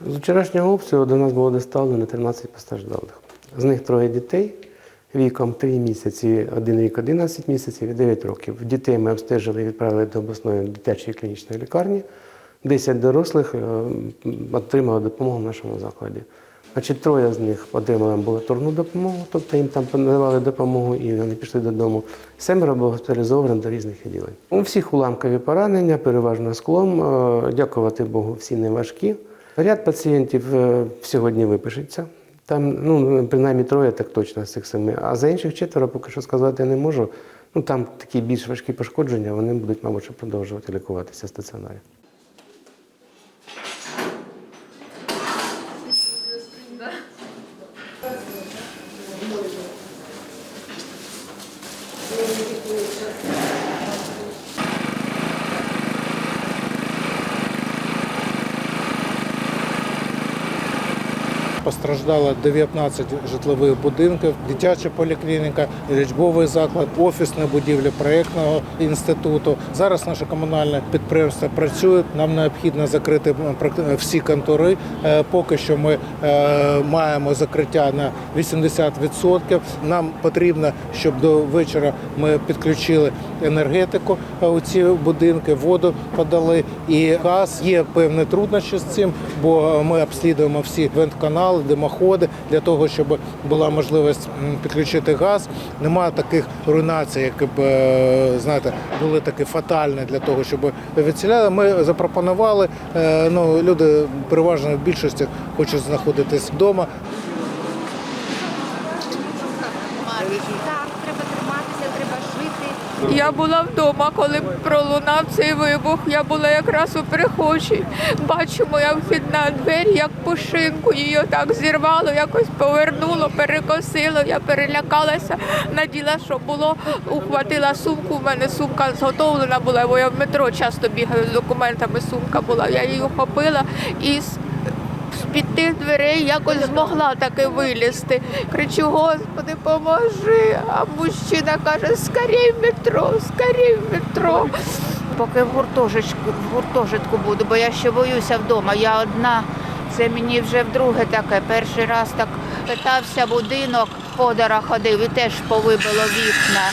З вчорашнього обстрілу до нас було доставлено 13 постраждалих. З них троє дітей віком 3 місяці, 1 рік 11 місяців і 9 років. Дітей ми обстежили і відправили до обласної дитячої клінічної лікарні. 10 дорослих е, отримали допомогу в нашому закладі. Значить, троє з них отримали амбулаторну допомогу, тобто їм там надавали допомогу і вони пішли додому. Семеро було госпіталізовано до різних відділень. У всіх уламкові поранення, переважно склом. Е, Дякувати Богу, всі не важкі. Ряд пацієнтів е, сьогодні випишеться. Там, ну, принаймні троє, так точно з цих семи. А за інших четверо поки що сказати не можу. Ну там такі більш важкі пошкодження, вони будуть, мабуть, продовжувати лікуватися в стаціонарі. Постраждало 19 житлових будинків, дитяча поліклініка, лічбовий заклад, офісна будівля проєктного інституту. Зараз наше комунальне підприємство працює. Нам необхідно закрити всі контори. Е, Поки що ми е, маємо закриття на 80%. Нам потрібно, щоб до вечора ми підключили енергетику е, у ці будинки, воду подали і газ. Є певні труднощі з цим, бо ми обслідуємо всі вентканали, димоходи для того, щоб була можливість підключити газ. Немає таких руйнацій, які б е, знаєте, були такі фатальні для того, щоб відселяли. Ми запропонували. е, Ну люди переважно в більшості хочуть знаходитись вдома. Так, Я була вдома, коли пролунав цей вибух. Я була якраз у прихожій. Бачу, моя вхідна двері, як пушинку, її так зірвало, якось повернуло, перекосило. Я перелякалася, наділа, що було, ухватила сумку. У мене сумка зготовлена була, бо я в метро часто бігаю з документами. Сумка була. Я її ухопила і з-під тих дверей якось змогла таки вилізти. Кричу, Господи, поможи. А мужчина каже, скорій метро, скорій метро. Поки в гуртожитку, в гуртожитку буду, бо я ще боюся вдома. Я одна. Це мені вже вдруге таке. Перший раз так питався будинок, подора ходив і теж повибило вікна.